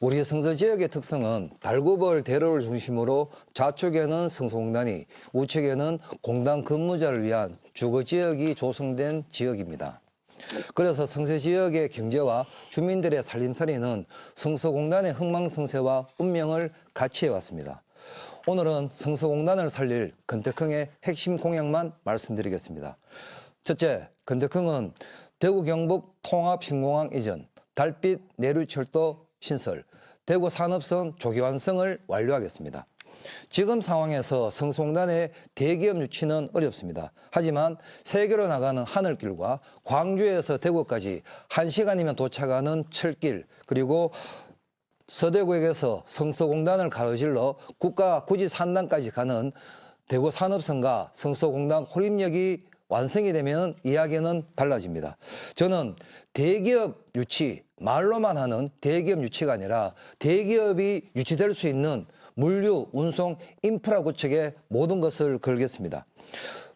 우리 성서 지역의 특성은 달구벌 대로를 중심으로 좌측에는 성소공단이 우측에는 공단 근무자를 위한 주거 지역이 조성된 지역입니다. 그래서 성서 지역의 경제와 주민들의 살림살이는 성서공단의 흥망성쇠와 운명을 같이 해왔습니다. 오늘은 성서공단을 살릴 건덕흥의 핵심 공약만 말씀드리겠습니다. 첫째, 건덕흥은 대구 경북 통합 신공항 이전, 달빛 내륙철도 신설, 대구 산업선 조기 완성을 완료하겠습니다. 지금 상황에서 성송단의 대기업 유치는 어렵습니다. 하지만 세계로 나가는 하늘길과 광주에서 대구까지 한시간이면 도착하는 철길 그리고 서대구역에서 성서공단을 가로질러 국가 구지 산단까지 가는 대구 산업선과 성서공단 호림역이 완성이 되면 이야기는 달라집니다. 저는 대기업 유치, 말로만 하는 대기업 유치가 아니라 대기업이 유치될 수 있는 물류, 운송, 인프라 구축에 모든 것을 걸겠습니다.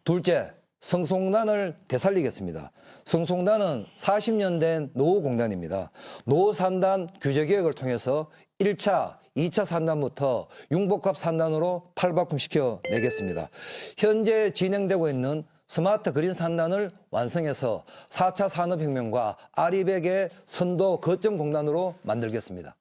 둘째, 성송단을 되살리겠습니다. 성송단은 40년 된 노후공단입니다. 노후산단 규제개혁을 통해서 1차, 2차 산단부터 융복합 산단으로 탈바꿈시켜 내겠습니다. 현재 진행되고 있는 스마트 그린 산단을 완성해서 4차 산업혁명과 아리백의 선도 거점 공단으로 만들겠습니다.